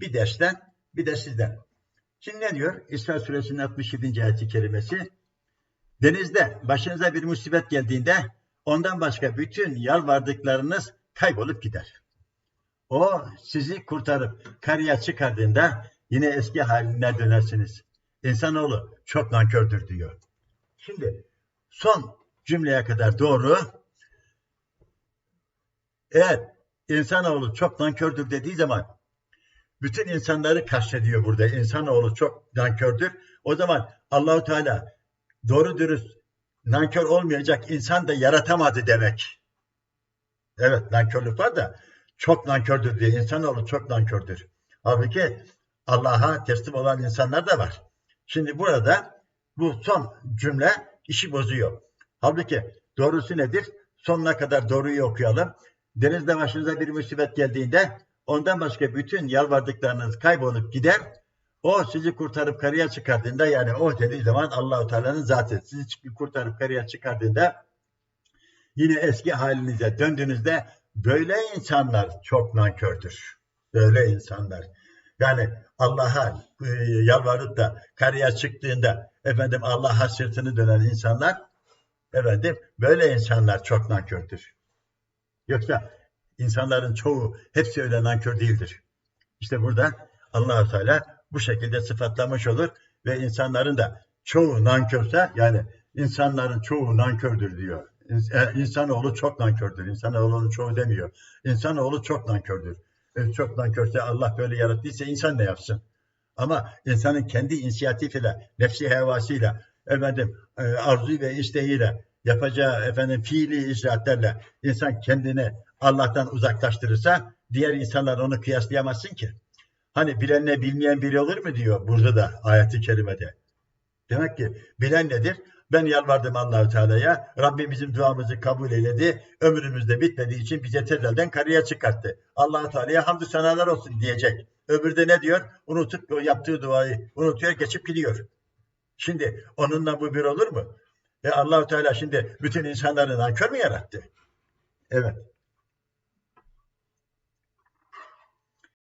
Bir dersten bir de sizden. Şimdi ne diyor? İsra suresinin 67. ayeti kerimesi. Denizde başınıza bir musibet geldiğinde ondan başka bütün yalvardıklarınız kaybolup gider. O sizi kurtarıp karaya çıkardığında yine eski haline dönersiniz. İnsanoğlu çok nankördür diyor. Şimdi son cümleye kadar doğru. Eğer insanoğlu çok nankördür dediği zaman bütün insanları kastediyor burada. İnsanoğlu çok nankördür. O zaman Allahu Teala doğru dürüst nankör olmayacak insan da yaratamadı demek. Evet nankörlük var da çok nankördür diye insanoğlu çok nankördür. Halbuki Allah'a teslim olan insanlar da var. Şimdi burada bu son cümle işi bozuyor. Halbuki doğrusu nedir? Sonuna kadar doğruyu okuyalım. Denizde başınıza bir musibet geldiğinde ondan başka bütün yalvardıklarınız kaybolup gider. O sizi kurtarıp karaya çıkardığında yani o dediği zaman Allahu Teala'nın zatı sizi kurtarıp karaya çıkardığında yine eski halinize döndüğünüzde böyle insanlar çok nankördür. Böyle insanlar. Yani Allah'a e, yalvarıp da karaya çıktığında efendim Allah'a sırtını dönen insanlar efendim böyle insanlar çok nankördür. Yoksa insanların çoğu hepsi öyle nankör değildir. İşte burada allah Teala bu şekilde sıfatlamış olur ve insanların da çoğu nankörse yani insanların çoğu nankördür diyor. E, insanoğlu çok nankördür. İnsanoğlunun çoğu demiyor. İnsanoğlu çok nankördür. E, çok nankörse Allah böyle yarattıysa insan ne yapsın? Ama insanın kendi inisiyatifiyle, nefsi hevasıyla, efendim e, arzu ve isteğiyle yapacağı efendim fiili icraatlerle insan kendini Allah'tan uzaklaştırırsa diğer insanlar onu kıyaslayamazsın ki. Hani bilenle bilmeyen biri olur mu diyor burada da ayeti kerimede. Demek ki bilen nedir? Ben yalvardım Allahu Teala'ya. Rabbim bizim duamızı kabul eyledi. Ömrümüzde bitmediği için bize tezelden karıya çıkarttı. Allahu Teala'ya hamdü senalar olsun diyecek. Öbürde ne diyor? Unutup yaptığı duayı unutuyor, geçip gidiyor. Şimdi onunla bu bir olur mu? E Allahu Teala şimdi bütün insanları nankör mü yarattı? Evet.